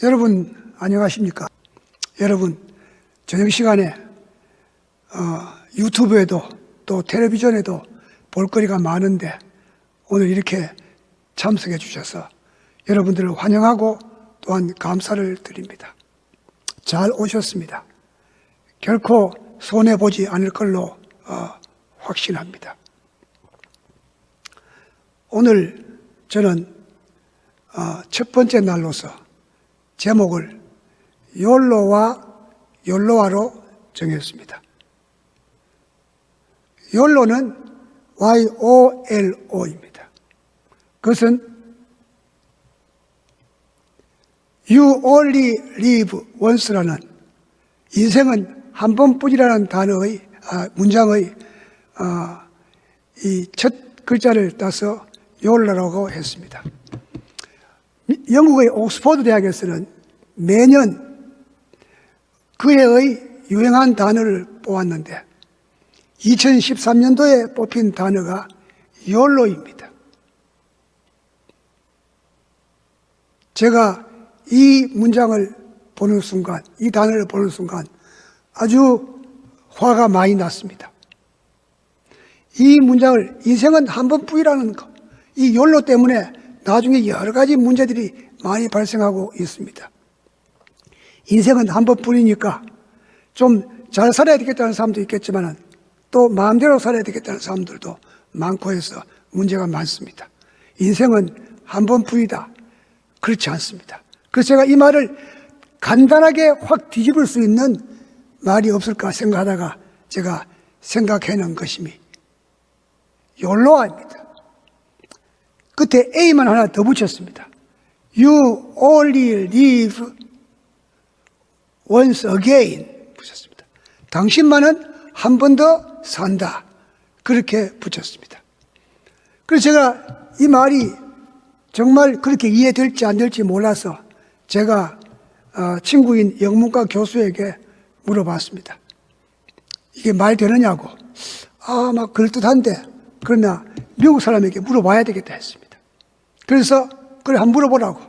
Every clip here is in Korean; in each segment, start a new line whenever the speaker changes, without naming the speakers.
여러분 안녕하십니까? 여러분 저녁 시간에 어, 유튜브에도 또 텔레비전에도 볼거리가 많은데 오늘 이렇게 참석해 주셔서 여러분들을 환영하고 또한 감사를 드립니다. 잘 오셨습니다. 결코 손해 보지 않을 걸로 어, 확신합니다. 오늘 저는 어, 첫 번째 날로서 제목을 욜로와 욜로아로 정했습니다. 욜로는 Y-O-L-O입니다. 그것은 You only live once라는 인생은 한 번뿐이라는 단어의 아, 문장의 아, 이첫 글자를 따서 욜로라고 했습니다. 영국의 옥스퍼드 대학에서는 매년 그 해의 유행한 단어를 뽑았는데 2013년도에 뽑힌 단어가 욜로입니다. 제가 이 문장을 보는 순간, 이 단어를 보는 순간 아주 화가 많이 났습니다. 이 문장을 인생은 한 번뿐이라는 것, 이 욜로 때문에 나중에 여러 가지 문제들이 많이 발생하고 있습니다. 인생은 한 번뿐이니까 좀 잘 살아야 되겠다는 사람도 있겠지만 또 마음대로 살아야 되겠다는 사람들도 많고 해서 문제가 많습니다. 인생은 한 번뿐이다. 그렇지 않습니다. 그래서 제가 이 말을 간단하게 확 뒤집을 수 있는 말이 없을까 생각하다가 제가 생각해낸 것임이 욜로아입니다. 끝에 A만 하나 더 붙였습니다. You only live once again 붙였습니다. 당신만은 한 번 더 산다. 그렇게 붙였습니다. 그래서 제가 이 말이 정말 그렇게 이해될지 안 될지 몰라서 제가 어, 친구인 영문과 교수에게 물어봤습니다. 이게 말 되느냐고. 아, 막 그럴듯한데. 그러나 미국 사람에게 물어봐야 되겠다 했습니다. 그래서 그래 한번 물어보라고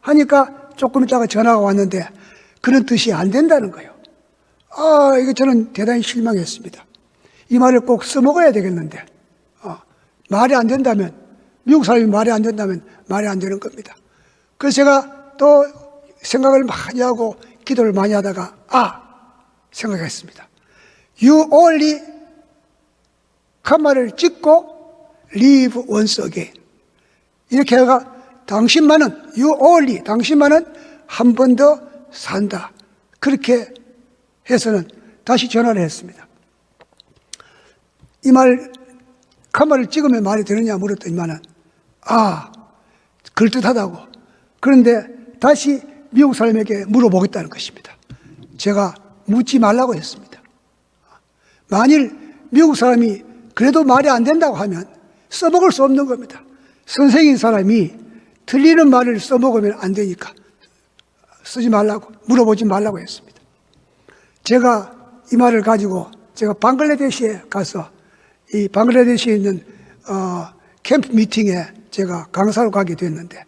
하니까 조금 있다가 전화가 왔는데 그런 뜻이 안 된다는 거예요. 아, 이거 저는 대단히 실망했습니다. 이 말을 꼭 써먹어야 되겠는데 어, 말이 안 된다면 미국 사람이 말이 안 된다면 말이 안 되는 겁니다. 그래서 제가 또 생각을 많이 하고 기도를 많이 하다가 아 생각했습니다. You only 칸말을 찍고 live once again. 이렇게 해가 당신만은 you only 당신만은 한 번 더 산다. 그렇게 해서는 다시 전화를 했습니다. 이말 칸말을 찍으면 말이 되느냐 물었더니만은 아 그럴듯하다고. 그런데 다시 미국 사람에게 물어보겠다는 것입니다. 제가 묻지 말라고 했습니다. 만일 미국 사람이 그래도 말이 안 된다고 하면 써먹을 수 없는 겁니다. 선생인 사람이 틀리는 말을 써먹으면 안 되니까 쓰지 말라고, 물어보지 말라고 했습니다. 제가 이 말을 가지고 제가 방글라데시에 가서 이 방글라데시에 있는 어, 캠프 미팅에 제가 강사로 가게 됐는데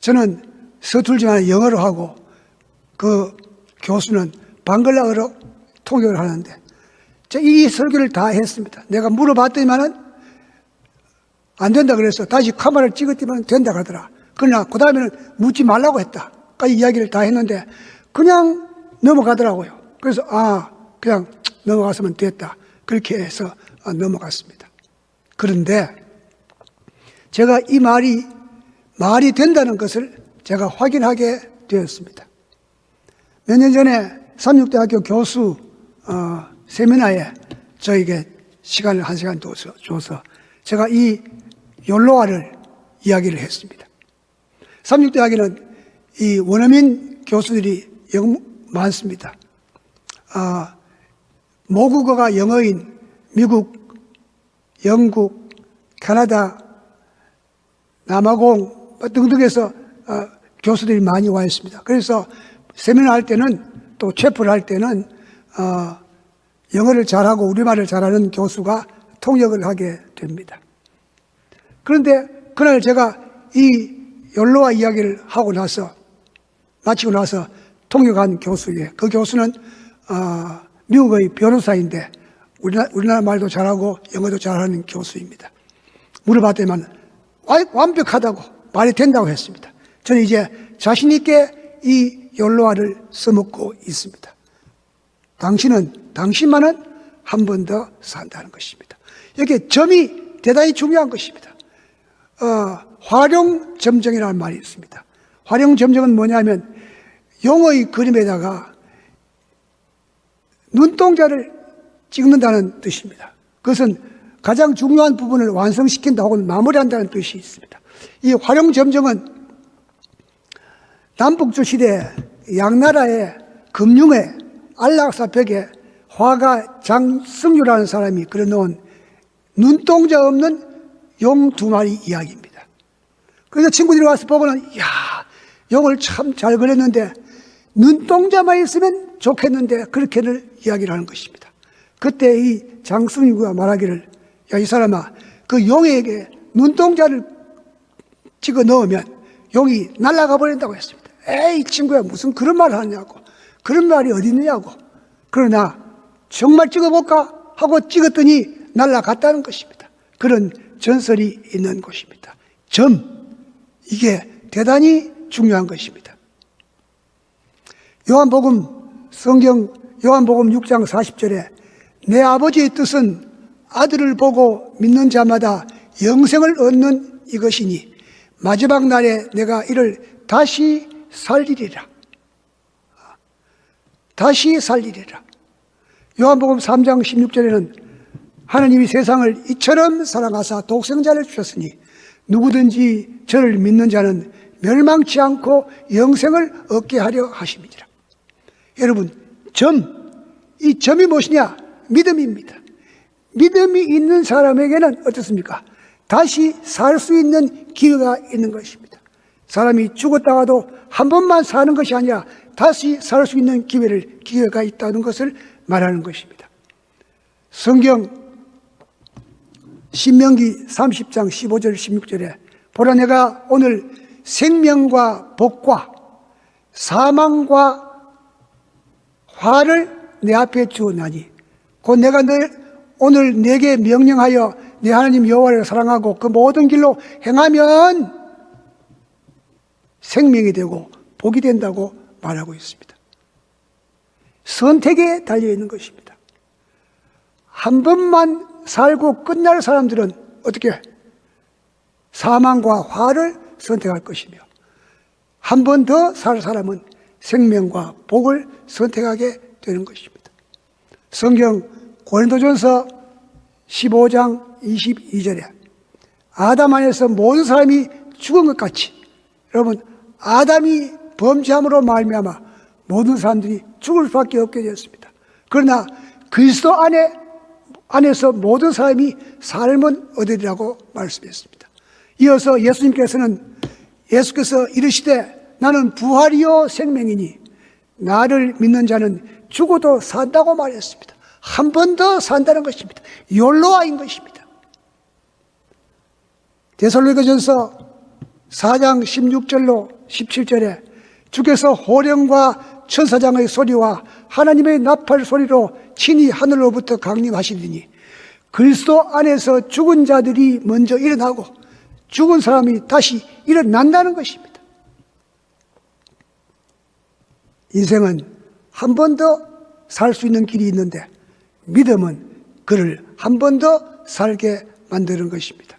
저는 서툴지만 영어로 하고 그 교수는 방글라어로 통역을 하는데 제가 이 설교를 다 했습니다. 내가 물어봤더니만은 안 된다 그래서 다시 카메라를 찍었더니 된다 그러더라. 그러나 그 다음에는 묻지 말라고 했다. 까지 이야기를 다 했는데 그냥 넘어가더라고요. 그래서 아 그냥 넘어갔으면 됐다. 그렇게 해서 아, 넘어갔습니다. 그런데 제가 이 말이 말이 된다는 것을 제가 확인하게 되었습니다. 몇 년 전에 삼육대학교 교수 어, 세미나에 저에게 시간을 한 시간 줘서 제가 이 욜로아를 이야기를 했습니다. 삼육대학에는 이 원어민 교수들이 영 많습니다. 아, 모국어가 영어인 미국, 영국, 캐나다, 남아공 등등에서 어, 교수들이 많이 와 있습니다. 그래서 세미나 할 때는 또 체프를 할 때는 어, 영어를 잘하고 우리말을 잘하는 교수가 통역을 하게 됩니다. 그런데 그날 제가 이 연로와 이야기를 하고 나서 마치고 나서 통역한 교수에 그 교수는 어, 미국의 변호사인데 우리나라, 우리나라 말도 잘하고 영어도 잘하는 교수입니다. 물어봤더니만 와- 완벽하다고 말이 된다고 했습니다. 저는 이제 자신 있게 이 욜로아를 써먹고 있습니다. 당신은 당신만은 한 번 더 산다는 것입니다. 여기 점이 대단히 중요한 것입니다. 어, 활용점정이라는 말이 있습니다. 활용점정은 뭐냐면 용어의 그림에다가 눈동자를 찍는다는 뜻입니다. 그것은 가장 중요한 부분을 완성시킨다 혹은 마무리한다는 뜻이 있습니다. 이 활용점정은 남북조 시대 양나라의 금융에 안락사 벽에 화가 장승유라는 사람이 그려놓은 눈동자 없는 용 두 마리 이야기입니다. 그래서 친구들이 와서 보고는 야 용을 참 잘 그렸는데 눈동자만 있으면 좋겠는데 그렇게를 이야기를 하는 것입니다. 그때 이 장승유가 말하기를 야 이 사람아 그 용에게 눈동자를 찍어 넣으면 용이 날아가 버린다고 했습니다. 에이 친구야 무슨 그런 말을 하냐고 그런 말이 어디 있느냐고 그러나 정말 찍어볼까 하고 찍었더니 날아갔다는 것입니다. 그런 전설이 있는 곳입니다. 점 이게 대단히 중요한 것입니다. 요한복음 성경 요한복음 6장 40절에 내 아버지의 뜻은 아들을 보고 믿는 자마다 영생을 얻는 이것이니 마지막 날에 내가 이를 다시 살리리라. 다시 살리리라. 요한복음 3장 16절에는 하나님이 세상을 이처럼 사랑하사 독생자를 주셨으니 누구든지 저를 믿는 자는 멸망치 않고 영생을 얻게 하려 하심이니라. 여러분, 점, 이 점이 무엇이냐? 믿음입니다. 믿음이 있는 사람에게는 어떻습니까? 다시 살 수 있는 기회가 있는 것입니다. 사람이 죽었다가도 한 번만 사는 것이 아니라 다시 살 수 있는 기회를, 기회가 있다는 것을 말하는 것입니다. 성경 신명기 30장 15절 16절에 보라 내가 오늘 생명과 복과 사망과 화를 내 앞에 주었나니 곧 내가 너 오늘 내게 명령하여 내 하나님 여호와를 사랑하고 그 모든 길로 행하면 생명이 되고 복이 된다고 말하고 있습니다. 선택에 달려 있는 것입니다. 한 번만 살고 끝날 사람들은 어떻게 사망과 화를 선택할 것이며 한 번 더 살 사람은 생명과 복을 선택하게 되는 것입니다. 성경 고린도전서 15장 22절에 아담 안에서 모든 사람이 죽은 것 같이 여러분 아담이 범죄함으로 말미암아 모든 사람들이 죽을 수밖에 없게 되었습니다. 그러나 그리스도 안에 안에서 모든 사람이 삶은 얻으리라고 말씀했습니다. 이어서 예수님께서는 예수께서 이르시되 나는 부활이요 생명이니 나를 믿는 자는 죽어도 산다고 말했습니다. 한 번 더 산다는 것입니다. 욜로아인 것입니다. 데살로니가전서 4장 16절로 17절에 주께서 호령과 천사장의 소리와 하나님의 나팔 소리로 친히 하늘로부터 강림하시리니 그리스도 안에서 죽은 자들이 먼저 일어나고 죽은 사람이 다시 일어난다는 것입니다. 인생은 한 번 더 살 수 있는 길이 있는데 믿음은 그를 한 번 더 살게 만드는 것입니다.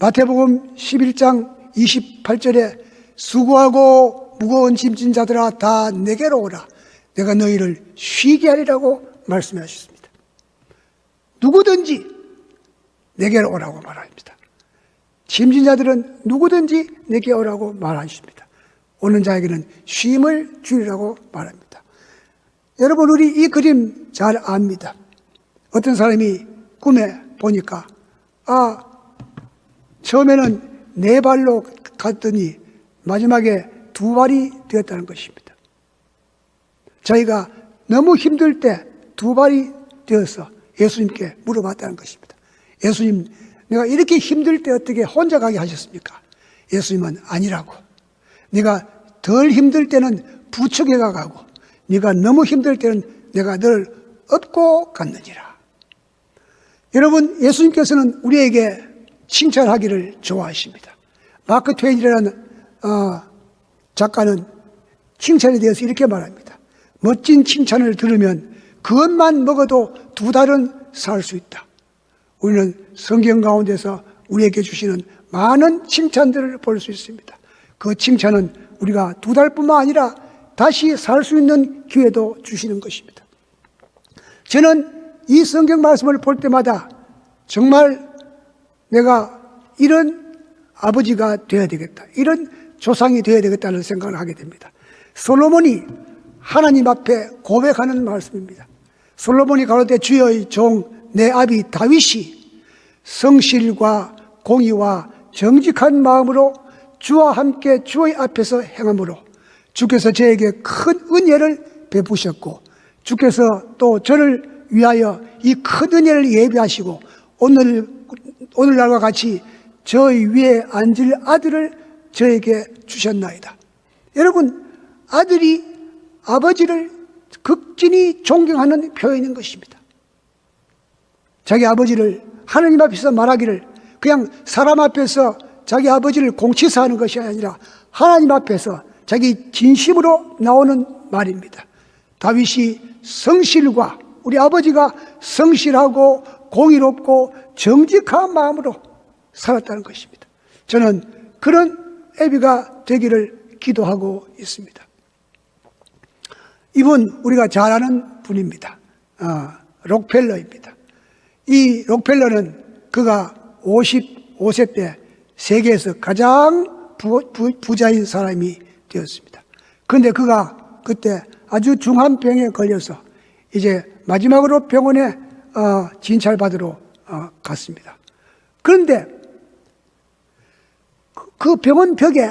마태복음 11장 28절에 수고하고 무거운 짐진 자들아 다 내게로 오라. 내가 너희를 쉬게 하리라고 말씀하셨습니다. 누구든지 내게로 오라고 말합니다. 짐진 자들은 누구든지 내게 오라고 말하십니다. 오는 자에게는 쉼을 주리라고 말합니다. 여러분 우리 이 그림 잘 압니다. 어떤 사람이 꿈에 보니까 아 처음에는 네 발로 갔더니 마지막에 두 발이 되었다는 것입니다. 저희가 너무 힘들 때 두 발이 되어서 예수님께 물어봤다는 것입니다. 예수님, 내가 이렇게 힘들 때 어떻게 혼자 가게 하셨습니까? 예수님은 아니라고. 네가 덜 힘들 때는 부축해가 가고 네가 너무 힘들 때는 내가 늘 업고 갔느니라. 여러분 예수님께서는 우리에게 칭찬하기를 좋아하십니다. 마크 트웨인이라는 어, 작가는 칭찬에 대해서 이렇게 말합니다. 멋진 칭찬을 들으면 그것만 먹어도 두 달은 살 수 있다. 우리는 성경 가운데서 우리에게 주시는 많은 칭찬들을 볼 수 있습니다. 그 칭찬은 우리가 두 달뿐만 아니라 다시 살 수 있는 기회도 주시는 것입니다. 저는 이 성경 말씀을 볼 때마다 정말 내가 이런 아버지가 되어야 되겠다. 이런 조상이 되어야 되겠다는 생각을 하게 됩니다. 솔로몬이 하나님 앞에 고백하는 말씀입니다. 솔로몬이 가로되 주여의 종 내 아비 다윗이 성실과 공의와 정직한 마음으로 주와 함께 주의 앞에서 행함으로 주께서 저에게 큰 은혜를 베푸셨고 주께서 또 저를 위하여 이 큰 은혜를 예비하시고 오늘 오늘날과 같이 저희 위에 앉을 아들을 저에게 주셨나이다. 여러분 아들이 아버지를 극진히 존경하는 표현인 것입니다. 자기 아버지를 하나님 앞에서 말하기를 그냥 사람 앞에서 자기 아버지를 공치사하는 것이 아니라 하나님 앞에서 자기 진심으로 나오는 말입니다. 다윗이 성실과 우리 아버지가 성실하고 공의롭고 정직한 마음으로 살았다는 것입니다. 저는 그런 애비가 되기를 기도하고 있습니다. 이분 우리가 잘 아는 분입니다. 어, 록펠러입니다. 이 록펠러는 그가 55세 때 세계에서 가장 부, 자인 사람이 되었습니다. 그런데 그가 그때 아주 중한 병에 걸려서 이제 마지막으로 병원에 어, 진찰받으러 어, 갔습니다. 그런데 그- 그 병원 벽에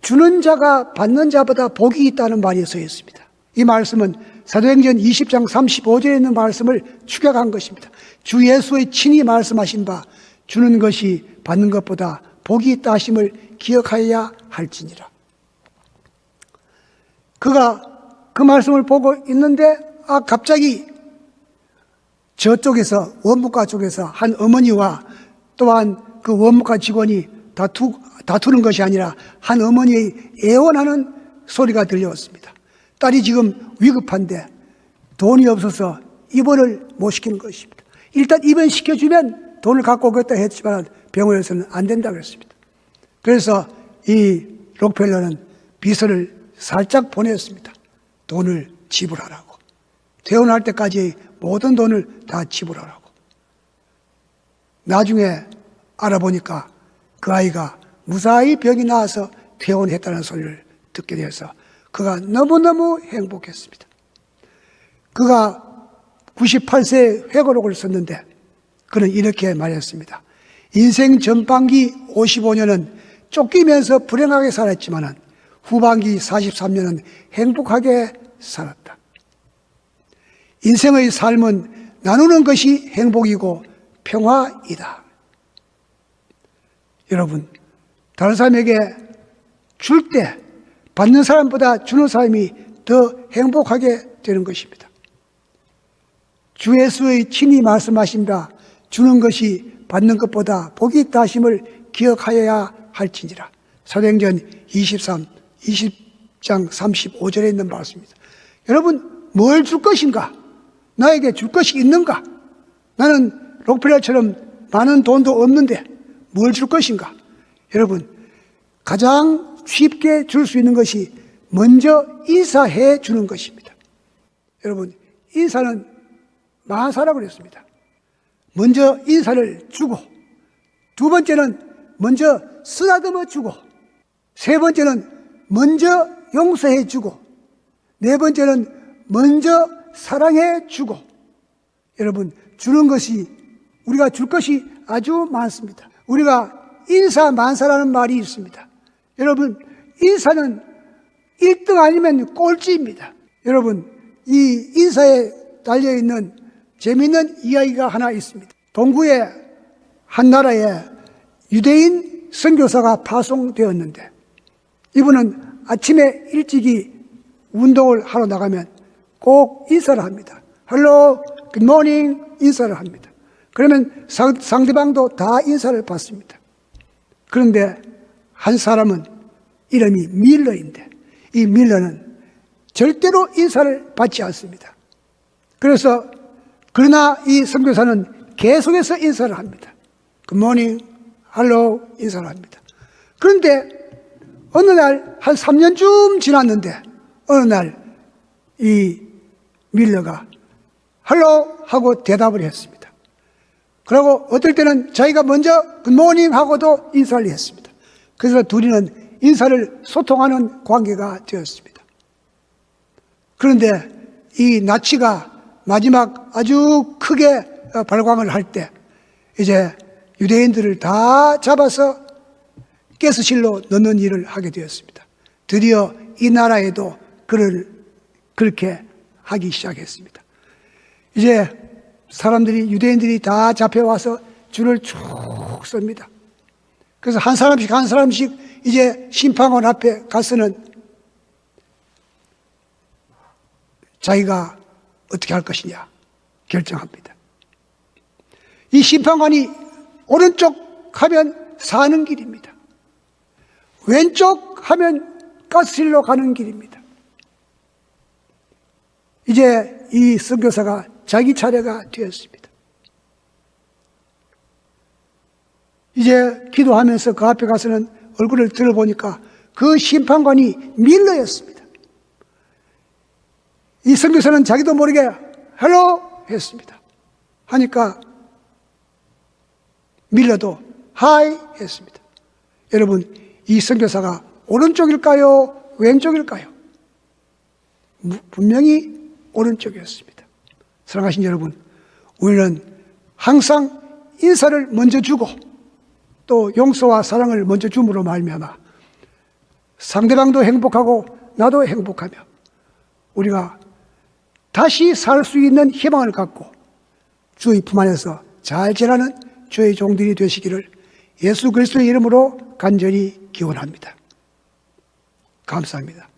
주는 자가 받는 자보다 복이 있다는 말이 써 있습니다. 이 말씀은 사도행전 20장 35절에 있는 말씀을 축약한 것입니다. 주 예수의 친히 말씀하신 바 주는 것이 받는 것보다 복이 있다 하심을 기억하여야 할지니라. 그가 그 말씀을 보고 있는데 아 갑자기 저쪽에서 원무과 쪽에서 한 어머니와 또한 그 원무과 직원이 다투, 다투는 것이 아니라 한 어머니의 애원하는 소리가 들려왔습니다. 딸이 지금 위급한데 돈이 없어서 입원을 못 시키는 것입니다. 일단 입원 시켜주면 돈을 갖고 오겠다 했지만 병원에서는 안 된다 그랬습니다. 그래서 이 록펠러는 비서를 살짝 보냈습니다. 돈을 지불하라고. 퇴원할 때까지 모든 돈을 다 지불하라고. 나중에 알아보니까 그 아이가 무사히 병이 나와서 퇴원했다는 소리를 듣게 되어서 그가 너무너무 행복했습니다. 그가 98세 회고록을 썼는데 그는 이렇게 말했습니다. 인생 전반기 55년은 쫓기면서 불행하게 살았지만 후반기 43년은 행복하게 살았다. 인생의 삶은 나누는 것이 행복이고 평화이다. 여러분, 다른 사람에게 줄 때 받는 사람보다 주는 사람이 더 행복하게 되는 것입니다. 주 예수의 친히 말씀하신 바 주는 것이 받는 것보다 복이 있다 하심을 기억하여야 할지니라. 사도행전 23, 20장 35절에 있는 말씀입니다. 여러분, 뭘 줄 것인가? 나에게 줄 것이 있는가? 나는 록펠러처럼 많은 돈도 없는데 뭘 줄 것인가? 여러분, 가장 쉽게 줄 수 있는 것이 먼저 인사해 주는 것입니다. 여러분, 인사는 마사라고 그랬습니다. 먼저 인사를 주고, 두 번째는 먼저 쓰다듬어 주고, 세 번째는 먼저 용서해 주고, 네 번째는 먼저 사랑해 주고, 여러분, 주는 것이, 우리가 줄 것이 아주 많습니다. 우리가 인사만사라는 말이 있습니다. 여러분, 인사는 1등 아니면 꼴찌입니다. 여러분, 이 인사에 달려있는 재미있는 이야기가 하나 있습니다. 동구에 한 나라에 유대인 선교사가 파송되었는데 이분은 아침에 일찍이 운동을 하러 나가면 꼭 인사를 합니다. 헬로, 굿모닝 인사를 합니다. 그러면 상, 상대방도 다 인사를 받습니다. 그런데 한 사람은 이름이 밀러인데 이 밀러는 절대로 인사를 받지 않습니다. 그래서 그러나 이 선교사는 계속해서 인사를 합니다. 굿모닝, 할로 인사를 합니다. 그런데 어느 날 한 3년쯤 지났는데 어느 날 이 밀러가 할로 하고 대답을 했습니다. 그리고 어떨 때는 자기가 먼저 굿모닝 하고도 인사를 했습니다. 그래서 둘이는 인사를 소통하는 관계가 되었습니다. 그런데 이 나치가 마지막 아주 크게 어, 발광을 할 때 이제 유대인들을 다 잡아서 가스실로 넣는 일을 하게 되었습니다. 드디어 이 나라에도 그를 그렇게 하기 시작했습니다. 이제 사람들이 유대인들이 다 잡혀와서 줄을 쭉 섭니다. 그래서 한 사람씩 한 사람씩 이제 심판관 앞에 가서는 자기가 어떻게 할 것이냐 결정합니다. 이 심판관이 오른쪽 하면 사는 길입니다. 왼쪽 하면 가스실로 가는 길입니다. 이제 이 선교사가 자기 차례가 되었습니다. 이제 기도하면서 그 앞에 가서는 얼굴을 들어보니까 그 심판관이 밀러였습니다. 이 선교사는 자기도 모르게 헬로 했습니다. 하니까 밀러도 하이 했습니다. 여러분 이 선교사가 오른쪽일까요? 왼쪽일까요? 무- 분명히 오른쪽이었습니다. 사랑하신 여러분, 우리는 항상 인사를 먼저 주고 또 용서와 사랑을 먼저 줌으로 말미암아 상대방도 행복하고 나도 행복하며 우리가 다시 살 수 있는 희망을 갖고 주의 품 안에서 잘 지나는 주의 종들이 되시기를 예수 그리스도의 이름으로 간절히 기원합니다. 감사합니다.